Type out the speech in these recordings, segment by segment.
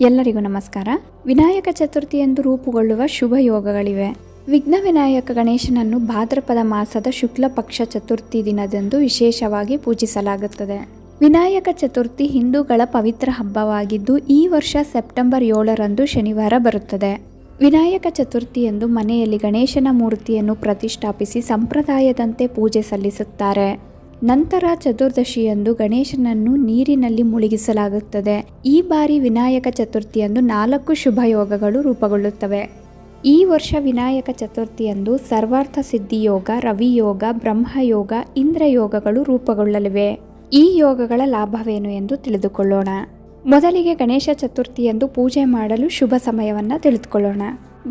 ಎಲ್ಲರಿಗೂ ನಮಸ್ಕಾರ. ವಿನಾಯಕ ಚತುರ್ಥಿಯಂದು ರೂಪುಗೊಳ್ಳುವ ಶುಭ ಯೋಗಗಳಿವೆ. ವಿಘ್ನ ವಿನಾಯಕ ಗಣೇಶನನ್ನು ಭಾದ್ರಪದ ಮಾಸದ ಶುಕ್ಲ ಪಕ್ಷ ಚತುರ್ಥಿ ದಿನದಂದು ವಿಶೇಷವಾಗಿ ಪೂಜಿಸಲಾಗುತ್ತದೆ. ವಿನಾಯಕ ಚತುರ್ಥಿ ಹಿಂದೂಗಳ ಪವಿತ್ರ ಹಬ್ಬವಾಗಿದ್ದು, ಈ ವರ್ಷ ಸೆಪ್ಟೆಂಬರ್ ಏಳರಂದು ಶನಿವಾರ ಬರುತ್ತದೆ. ವಿನಾಯಕ ಚತುರ್ಥಿಯಂದು ಮನೆಯಲ್ಲಿ ಗಣೇಶನ ಮೂರ್ತಿಯನ್ನು ಪ್ರತಿಷ್ಠಾಪಿಸಿ ಸಂಪ್ರದಾಯದಂತೆ ಪೂಜೆ ಸಲ್ಲಿಸುತ್ತಾರೆ. ನಂತರ ಚತುರ್ದಶಿಯಂದು ಗಣೇಶನನ್ನು ನೀರಿನಲ್ಲಿ ಮುಳುಗಿಸಲಾಗುತ್ತದೆ. ಈ ಬಾರಿ ವಿನಾಯಕ ಚತುರ್ಥಿಯಂದು ನಾಲ್ಕು ಶುಭಯೋಗಗಳು ರೂಪುಗೊಳ್ಳುತ್ತವೆ. ಈ ವರ್ಷ ವಿನಾಯಕ ಚತುರ್ಥಿಯಂದು ಸರ್ವಾರ್ಥ ಸಿದ್ಧಿಯೋಗ ರವಿಯೋಗ ರವಿ ಯೋಗ ಬ್ರಹ್ಮಯೋಗ ಇಂದ್ರಯೋಗಗಳು ರೂಪುಗೊಳ್ಳಲಿವೆ. ಈ ಯೋಗಗಳ ಲಾಭವೇನು ಎಂದು ತಿಳಿದುಕೊಳ್ಳೋಣ. ಮೊದಲಿಗೆ ಗಣೇಶ ಚತುರ್ಥಿಯಂದು ಪೂಜೆ ಮಾಡಲು ಶುಭ ಸಮಯವನ್ನು ತಿಳಿದುಕೊಳ್ಳೋಣ.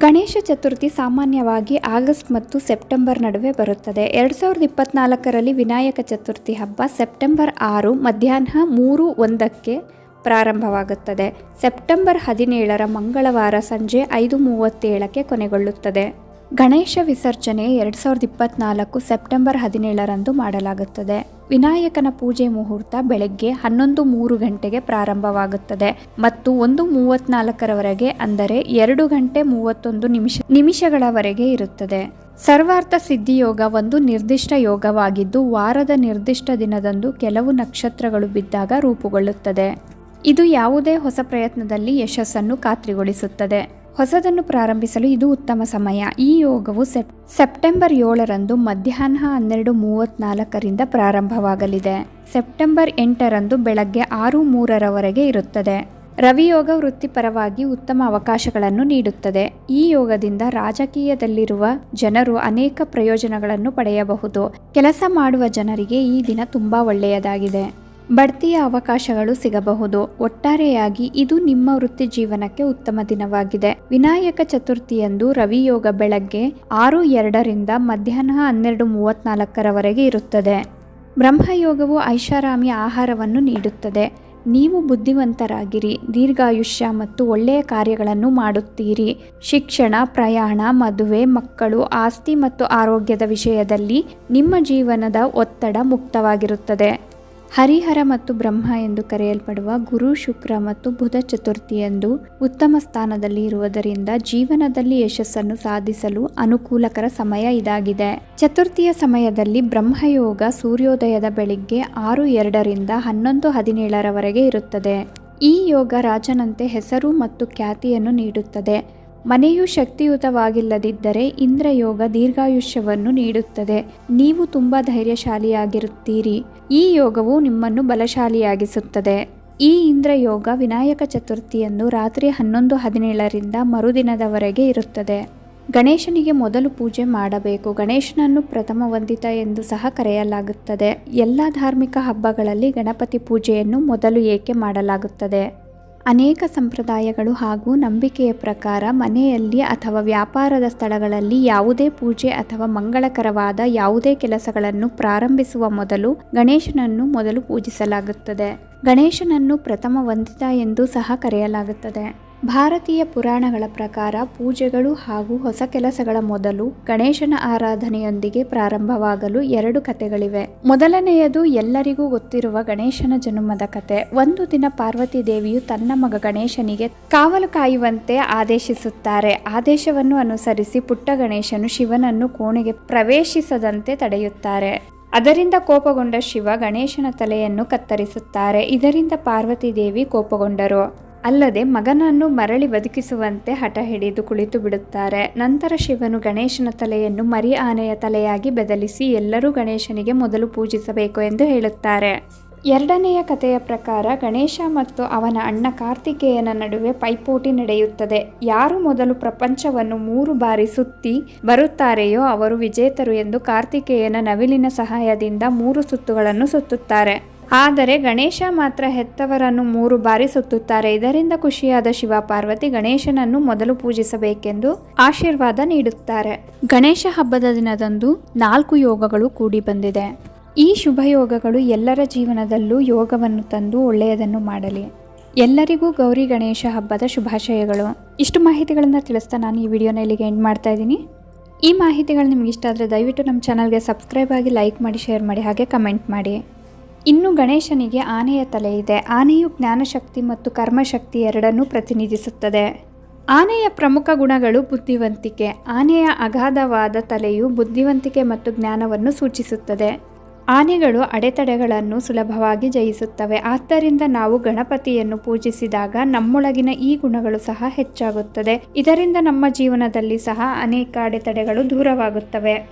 ಗಣೇಶ ಚತುರ್ಥಿ ಸಾಮಾನ್ಯವಾಗಿ ಆಗಸ್ಟ್ ಮತ್ತು ಸೆಪ್ಟೆಂಬರ್ ನಡುವೆ ಬರುತ್ತದೆ. ಎರಡು ಸಾವಿರದ ಇಪ್ಪತ್ನಾಲ್ಕರಲ್ಲಿ ವಿನಾಯಕ ಚತುರ್ಥಿ ಹಬ್ಬ ಸೆಪ್ಟೆಂಬರ್ ಆರು ಮಧ್ಯಾಹ್ನ ಮೂರು ಒಂದಕ್ಕೆ ಪ್ರಾರಂಭವಾಗುತ್ತದೆ. ಸೆಪ್ಟೆಂಬರ್ ಹದಿನೇಳರ ಮಂಗಳವಾರ ಸಂಜೆ ಐದು ಮೂವತ್ತೇಳಕ್ಕೆ ಕೊನೆಗೊಳ್ಳುತ್ತದೆ. ಗಣೇಶ ವಿಸರ್ಜನೆ ಎರಡು ಸಾವಿರದ ಇಪ್ಪತ್ನಾಲ್ಕು ಸೆಪ್ಟೆಂಬರ್ ಹದಿನೇಳರಂದು ಮಾಡಲಾಗುತ್ತದೆ. ವಿನಾಯಕನ ಪೂಜೆ ಮುಹೂರ್ತ ಬೆಳಗ್ಗೆ ಹನ್ನೊಂದು ಮೂರು ಗಂಟೆಗೆ ಪ್ರಾರಂಭವಾಗುತ್ತದೆ ಮತ್ತು ಒಂದು ಮೂವತ್ನಾಲ್ಕರವರೆಗೆ ಅಂದರೆ ಎರಡು ಗಂಟೆ ಮೂವತ್ತೊಂದು ನಿಮಿಷ ನಿಮಿಷಗಳವರೆಗೆ ಇರುತ್ತದೆ. ಸರ್ವಾರ್ಥ ಸಿದ್ಧಿಯೋಗ ಒಂದು ನಿರ್ದಿಷ್ಟ ಯೋಗವಾಗಿದ್ದು ವಾರದ ನಿರ್ದಿಷ್ಟ ದಿನದಂದು ಕೆಲವು ನಕ್ಷತ್ರಗಳು ಬಿದ್ದಾಗ ರೂಪುಗೊಳ್ಳುತ್ತದೆ. ಇದು ಯಾವುದೇ ಹೊಸ ಪ್ರಯತ್ನದಲ್ಲಿ ಯಶಸ್ಸನ್ನು ಖಾತ್ರಿಗೊಳಿಸುತ್ತದೆ. ಹೊಸದನ್ನು ಪ್ರಾರಂಭಿಸಲು ಇದು ಉತ್ತಮ ಸಮಯ. ಈ ಯೋಗವು ಸೆಪ್, ಸೆಪ್ಟೆಂಬರ್ ಏಳರಂದು ಮಧ್ಯಾಹ್ನ ಹನ್ನೆರಡು ಮೂವತ್ತ್ನಾಲ್ಕರಿಂದ ಪ್ರಾರಂಭವಾಗಲಿದೆ. ಸೆಪ್ಟೆಂಬರ್ ಎಂಟರಂದು ಬೆಳಗ್ಗೆ ಆರು ಮೂರರವರೆಗೆ ಇರುತ್ತದೆ. ರವಿಯೋಗ ವೃತ್ತಿಪರವಾಗಿ ಉತ್ತಮ ಅವಕಾಶಗಳನ್ನು ನೀಡುತ್ತದೆ. ಈ ಯೋಗದಿಂದ ರಾಜಕೀಯದಲ್ಲಿರುವ ಜನರು ಅನೇಕ ಪ್ರಯೋಜನಗಳನ್ನು ಪಡೆಯಬಹುದು. ಕೆಲಸ ಮಾಡುವ ಜನರಿಗೆ ಈ ದಿನ ತುಂಬಾ ಒಳ್ಳೆಯದಾಗಿದೆ. ಬಡ್ತಿಯ ಅವಕಾಶಗಳು ಸಿಗಬಹುದು. ಒಟ್ಟಾರೆಯಾಗಿ ಇದು ನಿಮ್ಮ ವೃತ್ತಿ ಜೀವನಕ್ಕೆ ಉತ್ತಮ ದಿನವಾಗಿದೆ. ವಿನಾಯಕ ಚತುರ್ಥಿಯಂದು ರವಿಯೋಗ ಬೆಳಗ್ಗೆ ಆರು ಎರಡರಿಂದ ಮಧ್ಯಾಹ್ನ ಹನ್ನೆರಡು ಮೂವತ್ನಾಲ್ಕರವರೆಗೆ ಇರುತ್ತದೆ. ಬ್ರಹ್ಮಯೋಗವು ಐಷಾರಾಮಿ ಆಹಾರವನ್ನು ನೀಡುತ್ತದೆ. ನೀವು ಬುದ್ಧಿವಂತರಾಗಿರಿ, ದೀರ್ಘಾಯುಷ್ಯ ಮತ್ತು ಒಳ್ಳೆಯ ಕಾರ್ಯಗಳನ್ನು ಮಾಡುತ್ತೀರಿ. ಶಿಕ್ಷಣ, ಪ್ರಯಾಣ, ಮದುವೆ, ಮಕ್ಕಳು, ಆಸ್ತಿ ಮತ್ತು ಆರೋಗ್ಯದ ವಿಷಯದಲ್ಲಿ ನಿಮ್ಮ ಜೀವನದ ಒತ್ತಡ ಮುಕ್ತವಾಗಿರುತ್ತದೆ. ಹರಿಹರ ಮತ್ತು ಬ್ರಹ್ಮ ಎಂದು ಕರೆಯಲ್ಪಡುವ ಗುರು, ಶುಕ್ರ ಮತ್ತು ಬುಧ ಚತುರ್ಥಿ ಎಂದು ಉತ್ತಮ ಸ್ಥಾನದಲ್ಲಿ ಇರುವುದರಿಂದ ಜೀವನದಲ್ಲಿ ಯಶಸ್ಸನ್ನು ಸಾಧಿಸಲು ಅನುಕೂಲಕರ ಸಮಯ ಇದಾಗಿದೆ. ಚತುರ್ಥಿಯ ಸಮಯದಲ್ಲಿ ಬ್ರಹ್ಮಯೋಗ ಸೂರ್ಯೋದಯದ ಬೆಳಿಗ್ಗೆ ಆರು ಎರಡರಿಂದ ಹನ್ನೊಂದು ಹದಿನೇಳರವರೆಗೆ ಇರುತ್ತದೆ. ಈ ಯೋಗ ರಾಜನಂತೆ ಹೆಸರು ಮತ್ತು ಖ್ಯಾತಿಯನ್ನು ನೀಡುತ್ತದೆ. ಮನೆಯು ಶಕ್ತಿಯುತವಾಗಿಲ್ಲದಿದ್ದರೆ ಇಂದ್ರಯೋಗ ದೀರ್ಘಾಯುಷ್ಯವನ್ನು ನೀಡುತ್ತದೆ. ನೀವು ತುಂಬ ಧೈರ್ಯಶಾಲಿಯಾಗಿರುತ್ತೀರಿ. ಈ ಯೋಗವು ನಿಮ್ಮನ್ನು ಬಲಶಾಲಿಯಾಗಿಸುತ್ತದೆ. ಈ ಇಂದ್ರಯೋಗ ವಿನಾಯಕ ಚತುರ್ಥಿಯನ್ನು ರಾತ್ರಿ ಹನ್ನೊಂದು ಹದಿನೇಳರಿಂದ ಮರುದಿನದವರೆಗೆ ಇರುತ್ತದೆ. ಗಣೇಶನಿಗೆ ಮೊದಲು ಪೂಜೆ ಮಾಡಬೇಕು. ಗಣೇಶನನ್ನು ಪ್ರಥಮ ವಂದಿತ ಎಂದು ಸಹ ಕರೆಯಲಾಗುತ್ತದೆ. ಎಲ್ಲ ಧಾರ್ಮಿಕ ಹಬ್ಬಗಳಲ್ಲಿ ಗಣಪತಿ ಪೂಜೆಯನ್ನು ಮೊದಲು ಏಕೆ ಮಾಡಲಾಗುತ್ತದೆ? ಅನೇಕ ಸಂಪ್ರದಾಯಗಳು ಹಾಗೂ ನಂಬಿಕೆಯ ಪ್ರಕಾರ ಮನೆಯಲ್ಲಿ ಅಥವಾ ವ್ಯಾಪಾರದ ಸ್ಥಳಗಳಲ್ಲಿ ಯಾವುದೇ ಪೂಜೆ ಅಥವಾ ಮಂಗಳಕರವಾದ ಯಾವುದೇ ಕೆಲಸಗಳನ್ನು ಪ್ರಾರಂಭಿಸುವ ಮೊದಲು ಗಣೇಶನನ್ನು ಮೊದಲು ಪೂಜಿಸಲಾಗುತ್ತದೆ. ಗಣೇಶನನ್ನು ಪ್ರಥಮ ವಂದಿತ ಎಂದು ಸಹ ಕರೆಯಲಾಗುತ್ತದೆ. ಭಾರತೀಯ ಪುರಾಣಗಳ ಪ್ರಕಾರ ಪೂಜೆಗಳು ಹಾಗೂ ಹೊಸ ಕೆಲಸಗಳ ಮೊದಲು ಗಣೇಶನ ಆರಾಧನೆಯೊಂದಿಗೆ ಪ್ರಾರಂಭವಾಗಲು ಎರಡು ಕಥೆಗಳಿವೆ. ಮೊದಲನೆಯದು ಎಲ್ಲರಿಗೂ ಗೊತ್ತಿರುವ ಗಣೇಶನ ಜನ್ಮದ ಕತೆ ಒಂದು ದಿನ ಪಾರ್ವತಿ ದೇವಿಯು ತನ್ನ ಮಗ ಗಣೇಶನಿಗೆ ಕಾವಲು ಕಾಯುವಂತೆ ಆದೇಶಿಸುತ್ತಾರೆ. ಆದೇಶವನ್ನು ಅನುಸರಿಸಿ ಪುಟ್ಟ ಗಣೇಶನು ಶಿವನನ್ನು ಕೋಣೆಗೆ ಪ್ರವೇಶಿಸದಂತೆ ತಡೆಯುತ್ತಾರೆ. ಅದರಿಂದ ಕೋಪಗೊಂಡ ಶಿವ ಗಣೇಶನ ತಲೆಯನ್ನು ಕತ್ತರಿಸುತ್ತಾರೆ. ಇದರಿಂದ ಪಾರ್ವತಿ ದೇವಿ ಕೋಪಗೊಂಡರು. ಅಲ್ಲದೆ ಮಗನನ್ನು ಮರಳಿ ಬದುಕಿಸುವಂತೆ ಹಠ ಹಿಡಿದು ಕುಳಿತು ಬಿಡುತ್ತಾರೆ. ನಂತರ ಶಿವನು ಗಣೇಶನ ತಲೆಯನ್ನು ಮರಿ ಆನೆಯ ತಲೆಯಾಗಿ ಬದಲಿಸಿ ಎಲ್ಲರೂ ಗಣೇಶನಿಗೆ ಮೊದಲು ಪೂಜಿಸಬೇಕು ಎಂದು ಹೇಳುತ್ತಾರೆ. ಎರಡನೆಯ ಕಥೆಯ ಪ್ರಕಾರ ಗಣೇಶ ಮತ್ತು ಅವನ ಅಣ್ಣ ಕಾರ್ತಿಕೇಯನ ನಡುವೆ ಪೈಪೋಟಿ ನಡೆಯುತ್ತದೆ. ಯಾರು ಮೊದಲು ಪ್ರಪಂಚವನ್ನು ಮೂರು ಬಾರಿ ಸುತ್ತಿ ಬರುತ್ತಾರೆಯೋ ಅವರು ವಿಜೇತರು ಎಂದು ಕಾರ್ತಿಕೇಯನ ನವಿಲಿನ ಸಹಾಯದಿಂದ ಮೂರು ಸುತ್ತುಗಳನ್ನು ಸುತ್ತುತ್ತಾರೆ. ಆದರೆ ಗಣೇಶ ಮಾತ್ರ ಹೆತ್ತವರನ್ನು ಮೂರು ಬಾರಿ ಸುತ್ತುತ್ತಾರೆ. ಇದರಿಂದ ಖುಷಿಯಾದ ಶಿವ ಪಾರ್ವತಿ ಗಣೇಶನನ್ನು ಮೊದಲು ಪೂಜಿಸಬೇಕೆಂದು ಆಶೀರ್ವಾದ ನೀಡುತ್ತಾರೆ. ಗಣೇಶ ಹಬ್ಬದ ದಿನದಂದು ನಾಲ್ಕು ಯೋಗಗಳು ಕೂಡಿ ಬಂದಿದೆ. ಈ ಶುಭ ಯೋಗಗಳು ಎಲ್ಲರ ಜೀವನದಲ್ಲೂ ಯೋಗವನ್ನು ತಂದು ಒಳ್ಳೆಯದನ್ನು ಮಾಡಲಿ. ಎಲ್ಲರಿಗೂ ಗೌರಿ ಗಣೇಶ ಹಬ್ಬದ ಶುಭಾಶಯಗಳು. ಇಷ್ಟು ಮಾಹಿತಿಗಳನ್ನು ತಿಳಿಸ್ತಾ ನಾನು ಈ ವಿಡಿಯೋನ ಇಲ್ಲಿಗೆ ಎಂಡ್ ಮಾಡ್ತಾ ಇದ್ದೀನಿ. ಈ ಮಾಹಿತಿಗಳು ನಿಮ್ಗೆ ಇಷ್ಟ ಆದರೆ ದಯವಿಟ್ಟು ನಮ್ಮ ಚಾನಲ್ಗೆ ಸಬ್ಸ್ಕ್ರೈಬ್ ಆಗಿ ಲೈಕ್ ಮಾಡಿ, ಶೇರ್ ಮಾಡಿ, ಹಾಗೆ ಕಮೆಂಟ್ ಮಾಡಿ. ಇನ್ನು ಗಣೇಶನಿಗೆ ಆನೆಯ ತಲೆ ಇದೆ. ಆನೆಯು ಜ್ಞಾನಶಕ್ತಿ ಮತ್ತು ಕರ್ಮಶಕ್ತಿ ಎರಡನ್ನೂ ಪ್ರತಿನಿಧಿಸುತ್ತದೆ. ಆನೆಯ ಪ್ರಮುಖ ಗುಣಗಳು ಬುದ್ಧಿವಂತಿಕೆ. ಆನೆಯ ಅಗಾಧವಾದ ತಲೆಯು ಬುದ್ಧಿವಂತಿಕೆ ಮತ್ತು ಜ್ಞಾನವನ್ನು ಸೂಚಿಸುತ್ತದೆ. ಆನೆಗಳು ಅಡೆತಡೆಗಳನ್ನು ಸುಲಭವಾಗಿ ಜಯಿಸುತ್ತವೆ. ಆದ್ದರಿಂದ ನಾವು ಗಣಪತಿಯನ್ನು ಪೂಜಿಸಿದಾಗ ನಮ್ಮೊಳಗಿನ ಈ ಗುಣಗಳು ಸಹ ಹೆಚ್ಚಾಗುತ್ತದೆ. ಇದರಿಂದ ನಮ್ಮ ಜೀವನದಲ್ಲಿ ಸಹ ಅನೇಕ ಅಡೆತಡೆಗಳು ದೂರವಾಗುತ್ತವೆ.